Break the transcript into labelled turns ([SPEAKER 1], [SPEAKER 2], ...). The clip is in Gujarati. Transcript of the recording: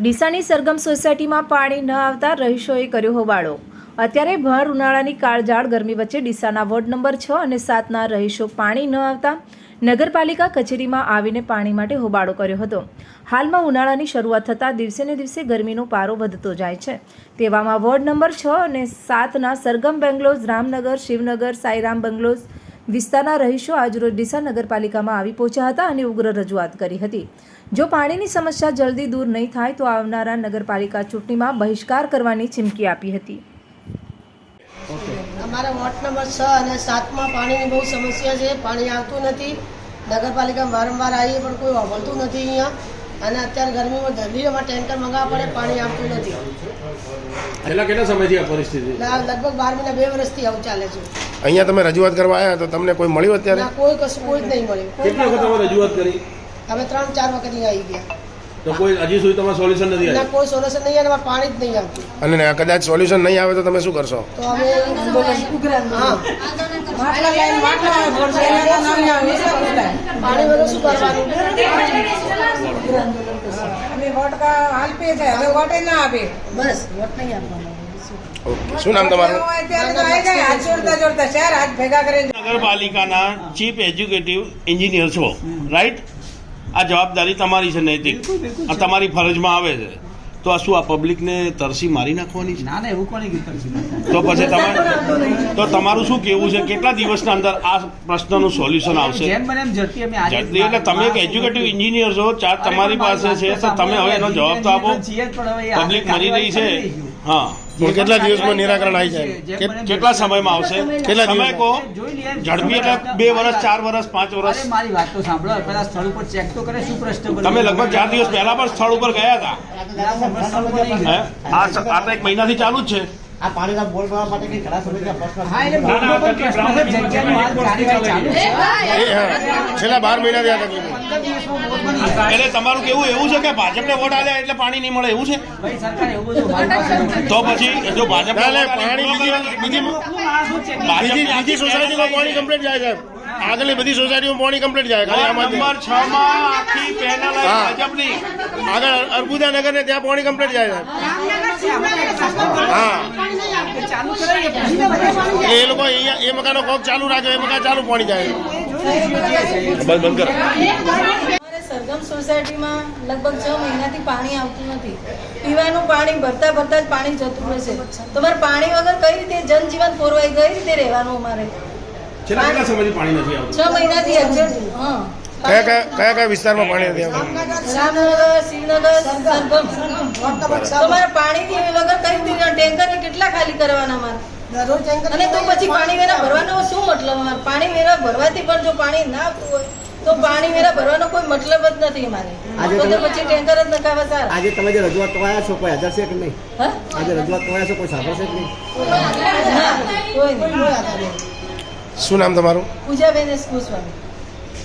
[SPEAKER 1] ડીસાની સરગમ સોસાયટીમાં પાણી ન આવતા રહીશોએ કર્યો હોબાળો. અત્યારે ભર ઉનાળાની કાળઝાળ ગરમી વચ્ચે ડીસાના વોર્ડ નંબર છ અને સાતના રહીશો પાણી ન આવતા નગરપાલિકા કચેરીમાં આવીને પાણી માટે હોબાળો કર્યો હતો. હાલમાં ઉનાળાની શરૂઆત થતાં દિવસે ને દિવસે ગરમીનો પારો વધતો જાય છે. તેવામાં વોર્ડ નંબર છ અને સાતના સરગમ બેંગ્લોઝ રામનગર, શિવનગર, સાઈરામ બંગલોઝ વિસ્તારના રહીશો આજરોજ ડીસા નગરપાલિકામાં આવી પહોંચ્યા હતા અને ઉગ્ર રજૂઆત કરી હતી. જો પાણીની સમસ્યા જલ્દી દૂર નહીં થાય તો આવનારા નગરપાલિકા ચૂંટણીમાં બહિષ્કાર કરવાની ચીમકી આપી હતી.
[SPEAKER 2] અમારા વોર્ડ નંબર છ અને સાતમાં પાણીની બહુ સમસ્યા છે. પાણી આવતું નથી. નગરપાલિકામાં વારંવાર આવીએ પણ કોઈ વાપરતું નથી અહીંયા. અને અત્યારે ગરમીમાં જલ્દીમાં ટેન્કર મંગાવવા પડે પાણી આવતું નથી.
[SPEAKER 3] છેલ્લા કેટલા સમયથી આ પરિસ્થિતિ?
[SPEAKER 2] આ લગભગ બાર મહિના બે વર્ષથી આવું ચાલે છે.
[SPEAKER 4] અહીંયા તમે રજૂઆત કરવા આવ્યા તો તમને કોઈ મળ્યું અત્યારે?
[SPEAKER 2] ના કોઈ કશું કોઈ જ નહીં મળ્યું.
[SPEAKER 3] કેટલી વખત તમે રજૂઆત કરી?
[SPEAKER 2] અમે ત્રણ ચાર વખત અહીંયા આવી ગયા.
[SPEAKER 3] તો કોઈ હજી સુધી તમારે સોલ્યુશન નથી
[SPEAKER 2] ના
[SPEAKER 3] આવ્યું?
[SPEAKER 2] કોઈ સોલ્યુશન નહીં અને પાણી જ નહીં આવતું.
[SPEAKER 4] અને કદાચ સોલ્યુશન નહીં આવે તો તમે શું કરશો?
[SPEAKER 2] તો અમે હા. પાણી વગર શું કરવાનું?
[SPEAKER 5] અમે વોટ કા છે. હવે વોટે ના આપે.
[SPEAKER 2] બસ વોટ નહીં આપવાનો.
[SPEAKER 4] શું નામ તમારું?
[SPEAKER 5] અત્યારે તો આવી જાય. હાથ જોડતા જોડતા શહેર હાથ ભેગા કરીને
[SPEAKER 6] નગરપાલિકાના ચીફ એજ્યુકેટિવ એન્જિનિયર છો રાઈટ? આ જવાબદારી તમારી છે નૈતિક. આ તમારી ફરજમાં આવે છે. તો આ શું આ પબ્લિકને તરસી મારી નાખવાની છે?
[SPEAKER 7] ના ના એવું કોને
[SPEAKER 6] તો પછી તમારે તો તમારું શું કેવું છે? કેટલા દિવસના અંદર આ પ્રશ્નનું સોલ્યુશન આવશે? જલ્દી એટલે તમે એક એજ્યુકેટિવ એન્જિનિયર છો ચાર તમારી પાસે છે તો તમે હવે એનો જવાબ તો આપો. પબ્લિક મરી રહી છે. હા.
[SPEAKER 4] કેટલા દિવસમાં નિરાકરણ આવી જાય?
[SPEAKER 6] કેટલા સમયમાં આવશે?
[SPEAKER 4] કેટલા
[SPEAKER 6] સમય કહો ઝડપી એટલે બે વર્ષ ચાર વર્ષ પાંચ વર્ષ
[SPEAKER 7] મારી વાત તો સાંભળો. પેલા સ્થળ ઉપર ચેક તો કરે શું પ્રશ્ન
[SPEAKER 6] તમે લગભગ ચાર દિવસ પહેલા પણ સ્થળ ઉપર ગયા હતા. આ તો એક મહિનાથી ચાલુ જ છે.
[SPEAKER 8] આ પાણીના બોલ કરવા માટે કઈ પ્રશ્ન.
[SPEAKER 4] એ હા. છેલ્લા બાર
[SPEAKER 7] જશે.
[SPEAKER 6] એટલે તમારું કેવું એવું છે કે ભાજપને વોટ આલ્યા એટલે પાણી નહીં મળે એવું છે?
[SPEAKER 7] ભાઈ સરકાર એવું બધું મારી પાસે નથી.
[SPEAKER 6] તો પછી જો
[SPEAKER 4] પાણી બીજી- સોસાયટીમાં પાણી કમ્પ્લેટ જાય સાહેબ. આગલી બધી સોસાયટીમાં પાણી કમ્પ્લીટ જાય ખાલી આમાં જ
[SPEAKER 6] નંબર છ માં આખી પેનલ ભાજપની.
[SPEAKER 4] આગળ અર્બુદા નગર ને ત્યાં પાણી કમ્પ્લીટ જાય સાહેબ. હા
[SPEAKER 7] ચાલુ કરાવીએ પ્રશ્ન બધા.
[SPEAKER 4] એટલે એ લોકો અહીંયા એ મકાનો કોક ચાલુ રાખે એ મકાન ચાલુ પાણી જાય.
[SPEAKER 6] બંધ બંધ કર.
[SPEAKER 9] સરગમ સોસાયટીમાં લગભગ છ મહિનાથી પાણી આવતું નથી. પીવાનું પાણી ભરતા ભરતા જ પાણી જતું રહેશે તો અમારે પાણી વગર કઈ રીતે જનજીવન પોરવાય કઈ રીતે રહેવાનું અમારે?
[SPEAKER 3] પાણી
[SPEAKER 9] છ મહિનાથી હા.
[SPEAKER 4] કયા કયા કયા કયા વિસ્તારમાં પાણી નથી આવતું?
[SPEAKER 9] રામનગર શિવનગર સરગમ. તો અમારે વગર કઈ રીતે ટેન્કર કેટલા ખાલી કરવાના અમારે?
[SPEAKER 2] ટેન્કર
[SPEAKER 9] અને તો પછી પાણી વેરા ભરવાનો શું મતલબ? પાણી વેરા ભરવાથી પણ જો પાણી ના આવતું હોય તો પાણી વેરા ભરવાનો કોઈ મતલબ જ નથી મારે.
[SPEAKER 8] આજે
[SPEAKER 9] તો પછી ટેન્કર જ નખાવા સારા
[SPEAKER 8] આજે તમે જે રજૂઆત કરાયા છો કોઈ હાજર છે કે નહીં?
[SPEAKER 9] હા?
[SPEAKER 8] આજે રજૂઆત કરાયા છો કોઈ સાંભળશે કે
[SPEAKER 9] નહીં.
[SPEAKER 4] શું નામ તમારું?
[SPEAKER 9] પૂજાબેન એસ ગોસ્વામી.